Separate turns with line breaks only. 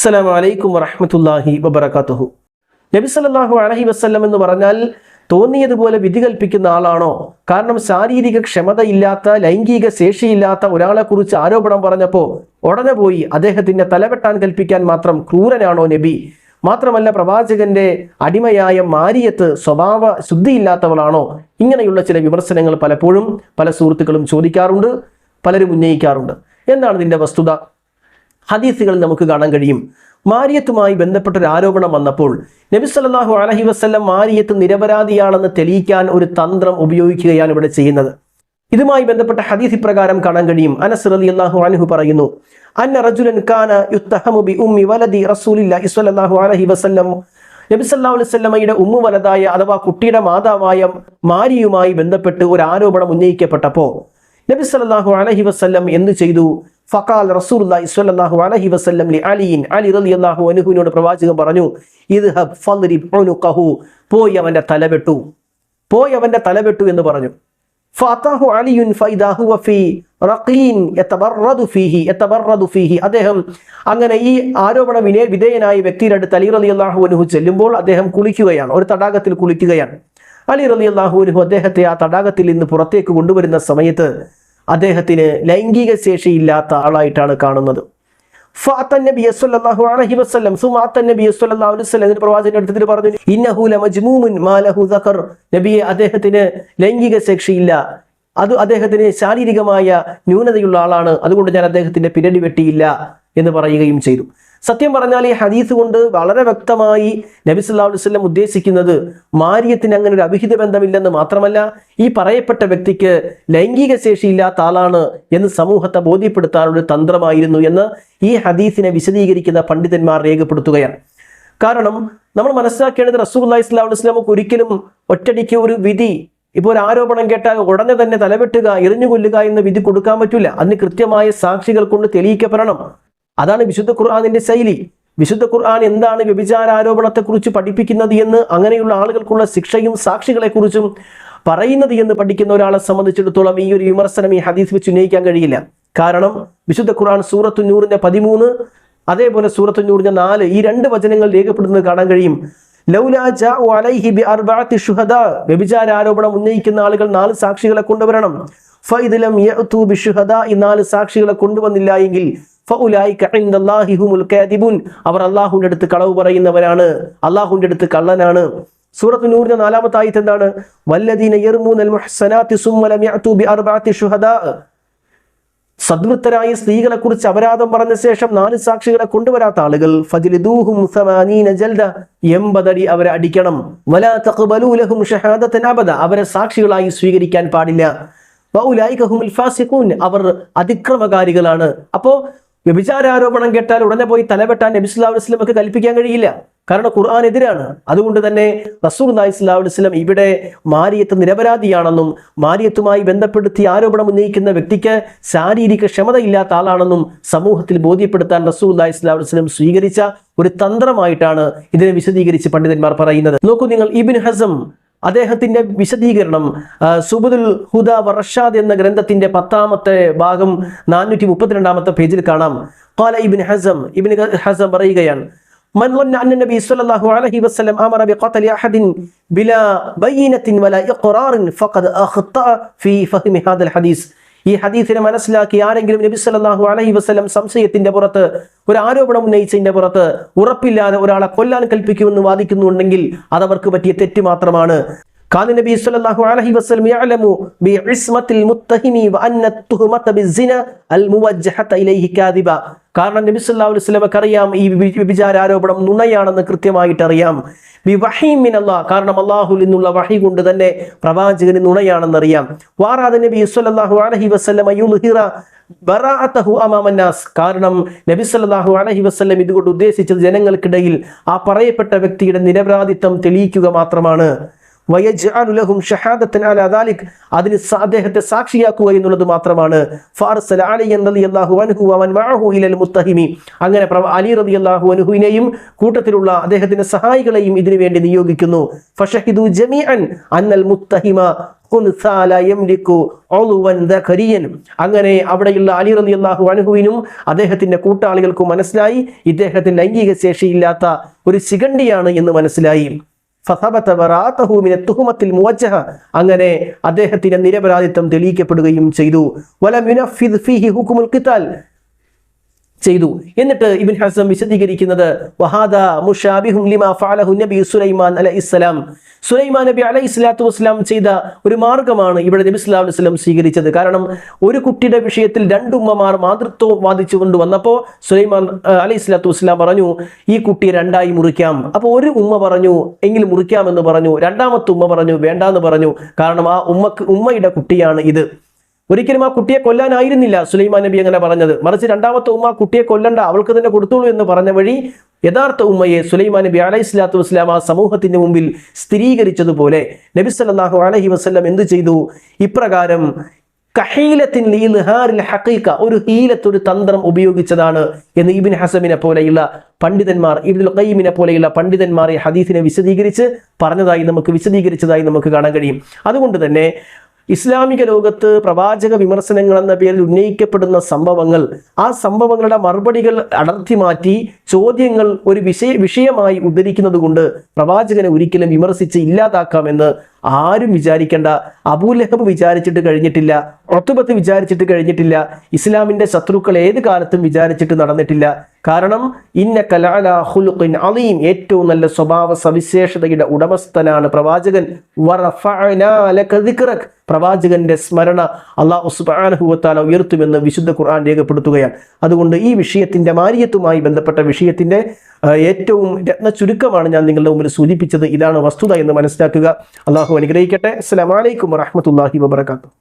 അസ്സലാമു അലൈക്കും വറഹ്മത്തുള്ളാഹി വബറകാതുഹു. നബി സല്ലല്ലാഹു അലഹി വസല്ലം എന്ന് പറഞ്ഞാൽ തോന്നിയതുപോലെ വിധി കൽപ്പിക്കുന്ന ആളാണോ? കാരണം ശാരീരിക ക്ഷമതയില്ലാത്ത ലൈംഗിക ശേഷിയില്ലാത്ത ഒരാളെ കുറിച്ച് ആരോപണം പറഞ്ഞപ്പോൾ ഉടനെ പോയി അദ്ദേഹത്തിന്റെ തലവെട്ടാൻ കൽപ്പിക്കാൻ മാത്രം ക്രൂരനാണോ നബി? മാത്രമല്ല പ്രവാചകന്റെ അടിമയായ മാരിയത്ത് സ്വഭാവ ശുദ്ധിയില്ലാത്തവളാണോ? ഇങ്ങനെയുള്ള ചില വിമർശനങ്ങൾ പലപ്പോഴും പല സുഹൃത്തുക്കളും ചോദിക്കാറുണ്ട് പലരും ഉന്നയിക്കാറുണ്ട്. എന്താണ് ഇതിന്റെ വസ്തുത? ഹദീസുകൾ നമുക്ക് കാണാൻ കഴിയും. മാരിയത്തുമായി ബന്ധപ്പെട്ട ഒരു ആരോപണം വന്നപ്പോൾ നബി സല്ലല്ലാഹു അലൈഹി വസല്ലം മാരിയത്ത് നിരപരാധിയാണെന്ന് തെളിയിക്കാൻ ഒരു തന്ത്രം ഉപയോഗിക്കുകയാണ് ഇവിടെ ചെയ്യുന്നത്. ഇതുമായി ബന്ധപ്പെട്ട ഹദീസ് ഇപ്രകാരം കാണാൻ കഴിയും. അനസ് റലി അള്ളാഹു അലഹു പറയുന്നു അന്ന റജുലൻ കാന യുത്തഹമു ബി ഉമ്മി വലദി റസൂലില്ലാഹി സ്വല്ലല്ലാഹു അലൈഹി വസല്ലം. നബി സല്ലല്ലാഹു അലൈഹി വസല്ലമയുടെ ഉമ്മു വലതായ അഥവാ കുട്ടിയുടെ മാതാവായ മാരിയുമായി ബന്ധപ്പെട്ട് ഒരു ആരോപണം ഉന്നയിക്കപ്പെട്ടപ്പോൾ നബി സല്ലല്ലാഹു അലൈഹി വസല്ലം ചെയ്തു? ഫഖാൽ റസൂലുള്ളാഹി സ്വല്ലല്ലാഹു അലൈഹി വസല്ലം ലി അലിയിൻ. അലി റളിയല്ലാഹു അൻഹുവിനോട് പ്രവാചകൻ പറഞ്ഞു ഇത് ഉനുഖഹു. പോയി അവന്റെ തല വെട്ടു. പോയി അവന്റെ തല വെട്ടു എന്ന് പറഞ്ഞു. ഫാത്താഹു അലിയുൻ ഫൈദാഹു റഖീൻ ഫീഹി ഫീഹി. അദ്ദേഹം അങ്ങനെ ഈ ആരോപണ വിനയ വിധേയനായ വ്യക്തിയുടെ അടുത്ത് അലി റളിയല്ലാഹു അൻഹു ചെല്ലുമ്പോൾ അദ്ദേഹം കുളിക്കുകയാണ് ഒരു തടാകത്തിൽ കുളിക്കുകയാണ്. അലി റളിയല്ലാഹു അൻഹു അദ്ദേഹത്തെ ആ തടാകത്തിൽ നിന്ന് പുറത്തേക്ക് കൊണ്ടുവരുന്ന സമയത്ത് അദ്ദേഹത്തിന് ലൈംഗിക ശേഷിയില്ലാത്ത ആളായിട്ടാണ് കാണുന്നത്. ഫാത്തൻ നബി സല്ലല്ലാഹു അലൈഹി വസല്ലം സുമാത്തൻ നബി സല്ലല്ലാഹു അലൈഹി വസല്ലം ഇതിന് പ്രവാചകൻ പറഞ്ഞു ഇന്നഹു ലമജ്മൂമുൻ മാലഹു ദഖർ നബിയെ അദ്ദേഹത്തിന് ലൈംഗിക ശേഷിയില്ല. അത് അദ്ദേഹത്തിന് ശാരീരികമായ ന്യൂനതയുള്ള ആളാണ്. അതുകൊണ്ട് ഞാൻ അദ്ദേഹത്തിന്റെ പിരടി വെട്ടിയില്ല. എന്ന് പറയുകയും ചെയ്തു. സത്യം പറഞ്ഞാൽ ഈ ഹദീസ് കൊണ്ട് വളരെ വ്യക്തമായി നബി വസല്ലം ഉദ്ദേശിക്കുന്നത് മാര്യത്തിന് അങ്ങനെ ഒരു അഭിഹിത ബന്ധമില്ലെന്ന് മാത്രമല്ല ഈ പറയപ്പെട്ട വ്യക്തിക്ക് ലൈംഗിക ശേഷിയില്ലാത്ത ആളാണ് എന്ന് സമൂഹത്തെ ബോധ്യപ്പെടുത്താനുള്ള തന്ത്രമായിരുന്നു എന്ന് ഈ ഹദീസിനെ വിശദീകരിക്കുന്ന പണ്ഡിതന്മാർ രേഖപ്പെടുത്തുകയാണ്. കാരണം നമ്മൾ മനസ്സിലാക്കേണ്ടത് സ്വല്ലല്ലാഹു അലൈഹി വസല്ലമക്ക് ഒരിക്കലും ഒറ്റടിക്ക് ഒരു വിധി ഇപ്പോൾ ഒരു ആരോപണം കേട്ടാൽ ഉടനെ തന്നെ തലവെട്ടുക എറിഞ്ഞു കൊല്ലുക എന്ന വിധി കൊടുക്കാൻ പറ്റില്ല അതിന് കൃത്യമായ സാക്ഷികൾ കൊണ്ട് തെളിയിക്കപ്പെടണം. അതാണ് വിശുദ്ധ ഖുർആാനിന്റെ ശൈലി. വിശുദ്ധ ഖുർആൻ എന്താണ് വ്യഭിചാര ആരോപണത്തെക്കുറിച്ച് പഠിപ്പിക്കുന്നത് എന്ന് അങ്ങനെയുള്ള ആളുകൾക്കുള്ള ശിക്ഷയും സാക്ഷികളെക്കുറിച്ചും പറയുന്നത് എന്ന് പഠിക്കുന്ന ഒരാളെ സംബന്ധിച്ചിടത്തോളം ഈ ഒരു വിമർശനം ഈ ഹദീസ് വെച്ച് ഉന്നയിക്കാൻ കഴിയില്ല. കാരണം വിശുദ്ധ ഖുർആൻ സൂറത്തു നൂറിന്റെ പതിമൂന്ന് അതേപോലെ സൂറത്തു നൂറിന്റെ നാല് ഈ രണ്ട് വചനങ്ങൾ രേഖപ്പെടുന്നത് കാണാൻ കഴിയും. ആരോപണം ഉന്നയിക്കുന്ന ആളുകൾ നാല് സാക്ഷികളെ കൊണ്ടുവരണം. ഈ നാല് സാക്ഷികളെ കൊണ്ടുവന്നില്ല എങ്കിൽ അവർ അല്ലാഹുവിന്റെ അടുത്ത് കളവ് പറയുന്നവരാണ്. അള്ളാഹുന്റെ അടുത്ത് കള്ളനാണ്. സൂറത്ത് നൂറിന്റെ നാലാമത്തെ ആയത്ത് എന്താണ്? വല്ലദീന ബി സദ്വൃത്തരായ സ്ത്രീകളെ കുറിച്ച് അപരാധം പറഞ്ഞ ശേഷം നാല് സാക്ഷികളെ കൊണ്ടുവരാത്ത ആളുകൾ. ജൽദ. എൺപതടി അവരെ അടിക്കണം. വലാ അബദ. അവരെ സാക്ഷികളായി സ്വീകരിക്കാൻ പാടില്ല. അവർ അതിക്രമകാരികളാണ്. അപ്പോ വ്യഭിചാരാരോപണം കേട്ടാൽ ഉടനെ പോയി തലവെട്ടാൻ നബി അലൈഹി ഒക്കെ കൽപ്പിക്കാൻ കഴിയില്ല. കാരണം ഖുർആൻ എതിരാണ്. അതുകൊണ്ട് തന്നെ റസൂർ സ്വല്ലല്ലാഹു അലൈഹി വസല്ലം ഇവിടെ മാരിയത്ത് നിരപരാധിയാണെന്നും മാരിയത്തുമായി ബന്ധപ്പെടുത്തി ആരോപണം ഉന്നയിക്കുന്ന വ്യക്തിക്ക് ശാരീരിക ക്ഷമതയില്ലാത്ത ആളാണെന്നും സമൂഹത്തിൽ ബോധ്യപ്പെടുത്താൻ റസൂർ സ്വല്ലല്ലാഹു അലൈഹി വസല്ലം സ്വീകരിച്ച ഒരു തന്ത്രമായിട്ടാണ് ഇതിനെ വിശദീകരിച്ച് പണ്ഡിതന്മാർ പറയുന്നത്. നോക്കൂ നിങ്ങൾ ഇബിൻ ഹസം അദ്ദേഹത്തിന്റെ വിശദീകരണം ആ, സുബുദുൽ ഹുദ വർഷാദ് എന്ന ഗ്രന്ഥത്തിന്റെ പത്താമത്തെ ഭാഗം നാനൂറ്റി മുപ്പത്തിരണ്ടാമത്തെ പേജിൽ കാണാം قال ابن حزم ابن حزم പറയുകയാണ് من ظن أن النبي صلى الله عليه وسلم أمر بقتل أحد بلا بينة ولا إقرار فقد أخطأ في فهم هذا الحديث ഈ ഹദീസിനെ മനസ്സിലാക്കി ആരെങ്കിലും നബി സല്ലാഹു അലഹി വസ്ലം സംശയത്തിന്റെ പുറത്ത് ഒരു ആരോപണം ഉന്നയിച്ചതിന്റെ പുറത്ത് ഉറപ്പില്ലാതെ ഒരാളെ കൊല്ലാൻ കൽപ്പിക്കുമെന്ന് വാദിക്കുന്നുണ്ടെങ്കിൽ അതവർക്ക് പറ്റിയ തെറ്റ് മാത്രമാണ്. കാനു നബി സല്ലല്ലാഹു അലൈഹി വസല്ലം യഅലമു മുത്തഹിമി അൽ ഇലൈഹി കാദിബ. കാരണം നബി അലൈഹി അറിയാം ഈ വ്യഭിചാര ആരോപണം നുണയാണെന്ന് കൃത്യമായിട്ട് അറിയാം വി വഹീം മിൻ കാരണം അള്ളാഹുൽ നിന്നുള്ള വഹി കൊണ്ട് തന്നെ പ്രവാചകന് നുണയാണെന്നറിയാം വാറാദ നബി സല്ലല്ലാഹു അലഹി വസല്ലം യുൽഹിറ ബറാഅതഹു അമാമന്നാസ് കാരണം നബി സല്ലല്ലാഹു അലൈഹി വസല്ലം ഇതുകൊണ്ട് ഉദ്ദേശിച്ചത് ജനങ്ങൾക്കിടയിൽ ആ പറയപ്പെട്ട വ്യക്തിയുടെ നിരപരാധിത്വം തെളിയിക്കുക മാത്രമാണ്. അതിന് അദ്ദേഹത്തെ സാക്ഷിയാക്കുക എന്നുള്ളത് മാത്രമാണ്. അലി റബി അൻഹു അനുഹുവിനെയും മുത്തഹിമി അങ്ങനെ അലി അലി റളിയല്ലാഹു അൻഹുവിനെയും കൂട്ടത്തിലുള്ള അദ്ദേഹത്തിന്റെ സഹായികളെയും ഇതിനു വേണ്ടി നിയോഗിക്കുന്നു. അങ്ങനെ അവിടെയുള്ള അലി റലി അള്ളാഹു അനുഹുവിനും അദ്ദേഹത്തിന്റെ കൂട്ടാളികൾക്കും മനസ്സിലായി. ഇദ്ദേഹത്തിന് ലൈംഗിക ശേഷിയില്ലാത്ത ഒരു ശിഖണ്ഡിയാണ് എന്ന് മനസ്സിലായി. അങ്ങനെ അദ്ദേഹത്തിന്റെ നിരപരാധിത്വം തെളിയിക്കപ്പെടുകയും ചെയ്തു വലം യുനഫിദ് ഫീഹി ഹുക്കുമുൽ ഖിതാൽ ചെയ്തു. എന്നിട്ട് ഇബിൻ ഹസം വിശദീകരിക്കുന്നത് വഹാദ ലിമാ ഫഅലഹു നബി സുലൈമാൻ അലൈഹിസ്സലാം സുലൈമാൻ നബി അലൈഹി സ്വലാത്തു ചെയ്ത ഒരു മാർഗമാണ് ഇവിടെ നബി സ്വല്ലല്ലാഹു അലൈഹി സ്വലം സ്വീകരിച്ചത്. കാരണം ഒരു കുട്ടിയുടെ വിഷയത്തിൽ രണ്ടുമ്മമാർ മാതൃത്വം വാദിച്ചുകൊണ്ട് വന്നപ്പോൾ സുലൈമാൻ അലൈഹി സ്വലാത്തു വസ്സലാം പറഞ്ഞു ഈ കുട്ടിയെ രണ്ടായി മുറിക്കാം. അപ്പോൾ ഒരു ഉമ്മ പറഞ്ഞു എങ്കിൽ മുറിക്കാമെന്ന് പറഞ്ഞു. രണ്ടാമത്തെ ഉമ്മ പറഞ്ഞു വേണ്ടാന്ന് പറഞ്ഞു. കാരണം ആ ഉമ്മക്ക് ഉമ്മയുടെ കുട്ടിയാണ് ഇത്. ഒരിക്കലും ആ കുട്ടിയെ കൊല്ലാനായിരുന്നില്ല സുലൈമാൻ നബി അങ്ങനെ പറഞ്ഞത്. മറിച്ച് രണ്ടാമത്തെ ഉമ്മ കുട്ടിയെ കൊല്ലണ്ട അവൾക്ക് തന്നെ കൊടുത്തോളൂ എന്ന് പറഞ്ഞ വഴി യഥാർത്ഥ ഉമ്മയെ സുലൈമാൻ നബി അലൈഹി സ്വലാത്തു വസ്ലാം ആ സമൂഹത്തിന്റെ മുമ്പിൽ സ്ഥിരീകരിച്ചതുപോലെ നബി സല്ലാഹു അലഹി വസല്ലം എന്ത് ചെയ്തു? ഇപ്രകാരം കഹീലത്തിൻ ഹഖീഖ ഒരു ഹീലത്ത് ഒരു തന്ത്രം ഉപയോഗിച്ചതാണ് എന്ന് ഇബിൻ ഹസമിനെ പോലെയുള്ള പണ്ഡിതന്മാർ ഇബ്ദുൽ ഖയ്യിമിനെ പോലെയുള്ള പണ്ഡിതന്മാർ ഈ ഹദീസിനെ വിശദീകരിച്ച് പറഞ്ഞതായി നമുക്ക് വിശദീകരിച്ചതായി നമുക്ക് കാണാൻ കഴിയും. അതുകൊണ്ട് തന്നെ ഇസ്ലാമിക ലോകത്ത് പ്രവാചക വിമർശനങ്ങൾ എന്ന പേരിൽ ഉന്നയിക്കപ്പെടുന്ന സംഭവങ്ങൾ ആ സംഭവങ്ങളുടെ മറുപടികൾ അടർത്തി മാറ്റി ചോദ്യങ്ങൾ ഒരു വിഷയ വിഷയമായി ഉദ്ധരിക്കുന്നത് കൊണ്ട് പ്രവാചകനെ ഒരിക്കലും വിമർശിച്ച് ഇല്ലാതാക്കാമെന്ന് ആരും വിചാരിക്കേണ്ട. അബൂലഹബ് വിചാരിച്ചിട്ട് കഴിഞ്ഞിട്ടില്ല ഒത്തുബത്ത് വിചാരിച്ചിട്ട് കഴിഞ്ഞിട്ടില്ല ഇസ്ലാമിന്റെ ശത്രുക്കൾ ഏത് കാലത്തും വിചാരിച്ചിട്ട് നടന്നിട്ടില്ല. കാരണം ഇന്ന കലാല അലീം ഏറ്റവും നല്ല സ്വഭാവ സവിശേഷതയുടെ ഉടമസ്ഥനാണ് പ്രവാചകൻ. പ്രവാചകന്റെ സ്മരണ അള്ളാഹു സുബ്ഹാനഹു വതആല ഉയർത്തുമെന്ന് വിശുദ്ധ ഖുർആൻ രേഖപ്പെടുത്തുകയാണ്. അതുകൊണ്ട് ഈ വിഷയത്തിന്റെ മാരിയത്തുമായി ബന്ധപ്പെട്ട വിഷയത്തിന്റെ ഏറ്റവും രത്ന ചുരുക്കമാണ് ഞാൻ നിങ്ങളുടെ മുമ്പിൽ സൂചിപ്പിച്ചത്. ഇതാണ് വസ്തുത എന്ന് മനസ്സിലാക്കുക. അള്ളാഹു അനുഗ്രഹിക്കട്ടെ. അസ്സലാമു അലൈക്കും വറഹ്മത്തുള്ളാഹി വബറകാതുഹു.